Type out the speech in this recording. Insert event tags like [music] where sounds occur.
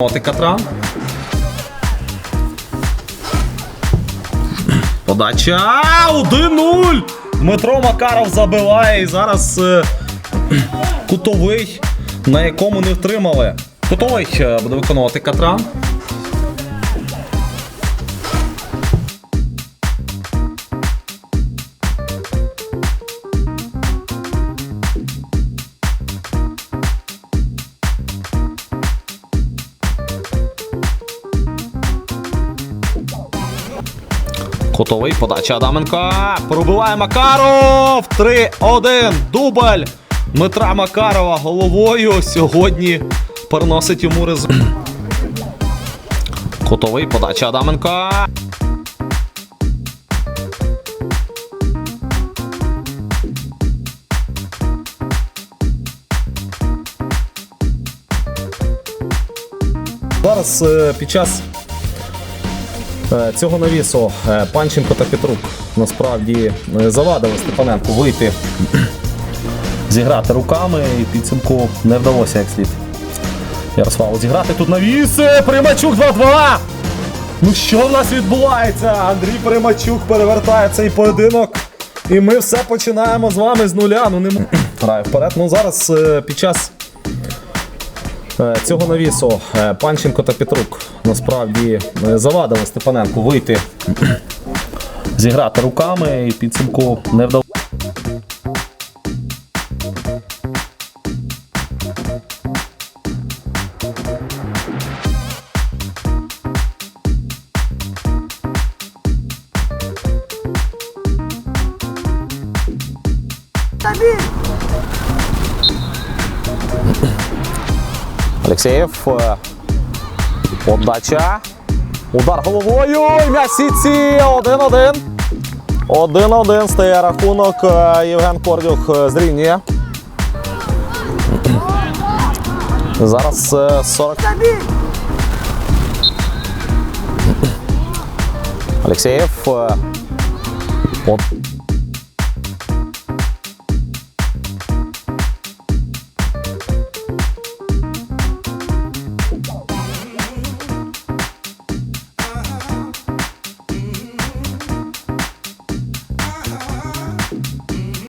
Оти катра. Подача 1-0. Дмитро Макаров забиває і зараз е, кутовий, на якому не втримали. Кутовий е, буде виконувати Катран. Котовий подача Адаменка. Пробиває Макаров. 3-1. Дубль Дмитра Макарова головою сьогодні переносить йому результат. Котовий подача Адаменка. Зараз е, під час Цього навісу е, Панченко та Петрук насправді е, завадили Степаненку вийти, [clears throat] зіграти руками і підсумку не вдалося як слід. Ярославу зіграти тут навіс. е, Примачук 2-2. Ну що в нас відбувається? Андрій Примачук перевертає цей поєдинок. І ми все починаємо з вами з нуля. Ну не [clears throat] грає вперед. Ну зараз е, під час Е, Цього навісу е, Панченко та Петрук насправді е, завадили Степаненку вийти, [clears throat] зіграти руками і підсумку не вдалося. Алексеєв. Е, Подача. Удар головою. М'яч сітці. 1-1. 1-1 стає рахунок. Е, Євген Кордюх е, зрівнює. Зараз е, 40. Алексеєв. е, от-